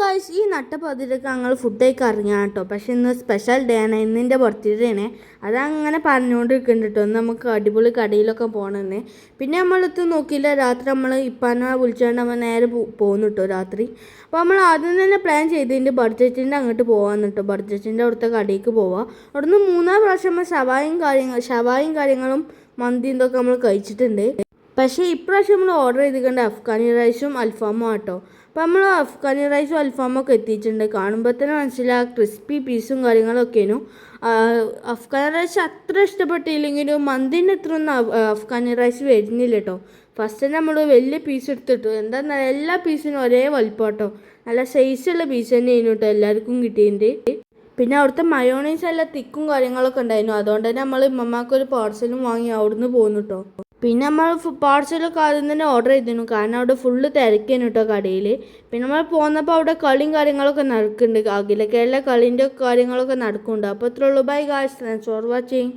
Guys ഈ നട്ടപ്പതിരൊക്കെ ഞങ്ങൾ food ഇറങ്ങിയാണ് കേട്ടോ പക്ഷെ ഇന്ന് സ്പെഷ്യൽ ഡേ ആണ്. ഇന്നിന്റെ ബർത്ത്ഡേ ആണ്. അതങ്ങനെ പറഞ്ഞുകൊണ്ടിരിക്കുന്നുണ്ട് കേട്ടോ നമുക്ക് അടിപൊളി കടയിലൊക്കെ പോകണമെന്ന് പിന്നെ നമ്മളിത് നോക്കിയില്ല രാത്രി നമ്മൾ ഇപ്പാനെ വിളിച്ചുകൊണ്ട് നമ്മൾ നേരെ പോകുന്നു കേട്ടോ രാത്രി. അപ്പോൾ നമ്മൾ ആദ്യം തന്നെ പ്ലാൻ ചെയ്തതിന്റെ ബഡ്ജറ്റിന്റെ അങ്ങോട്ട് പോകാമെന്ന് കേട്ടോ ബഡ്ജറ്റിന്റെ അവിടുത്തെ കടയിലേക്ക് പോവാം. അവിടുന്ന് മൂന്നാം പ്രാവശ്യം നമ്മൾ ഷവായും കാര്യങ്ങൾ ഷവായും കാര്യങ്ങളും മന്തിയും ഇതൊക്കെ നമ്മൾ കഴിച്ചിട്ടുണ്ട്. പക്ഷേ ഇപ്രാവശ്യം നമ്മൾ ഓർഡർ ചെയ്തിട്ടുണ്ട് അഫ്ഗാനി റൈസും അൽഫാമും ആട്ടോ. അപ്പോൾ നമ്മൾ അഫ്ഗാനി റൈസും അൽഫാമൊക്കെ എത്തിയിട്ടുണ്ട്. കാണുമ്പോൾ തന്നെ മനസ്സിലാവും ക്രിസ്പി പീസും കാര്യങ്ങളൊക്കെയാണ്. അഫ്ഗാനി റൈസ് അത്ര ഇഷ്ടപ്പെട്ടില്ലെങ്കിലും മന്തിന്റെ അത്ര ഒന്നും അഫ്- അഫ്ഗാനി റൈസ് വരുന്നില്ല കേട്ടോ ഫസ്റ്റ് നമ്മൾ വലിയ പീസ് എടുത്തിട്ടു. എന്താ എല്ലാ പീസിനും ഒരേ വലിപ്പം കേട്ടോ നല്ല സൈസുള്ള പീസ് തന്നെയായിരുന്നു കേട്ടോ എല്ലാവർക്കും കിട്ടിയിട്ടുണ്ട് പിന്നെ അവിടുത്തെ മയോണൈസ് എല്ലാം തിക്കും കാര്യങ്ങളൊക്കെ ഉണ്ടായിരുന്നു. അതുകൊണ്ട് തന്നെ നമ്മൾ ഇമ്മമാക്കൊരു പാർസലും വാങ്ങി അവിടുന്ന് പോന്നു കേട്ടോ പിന്നെ നമ്മൾ പാർസലൊക്കെ ആദ്യം തന്നെ ഓർഡർ ചെയ്തിരുന്നു. കാരണം അവിടെ ഫുള്ള് തിരക്കേനു കേട്ടോ കടയിൽ പിന്നെ നമ്മൾ പോന്നപ്പോൾ അവിടെ കളിയും കാര്യങ്ങളൊക്കെ നടക്കുന്നുണ്ട്. അഖില കേരള കളീന്റെ കാര്യങ്ങളൊക്കെ നടക്കുന്നുണ്ട്. അപ്പോൾ ഇത്രയുള്ളൂ bye guys thanks for watching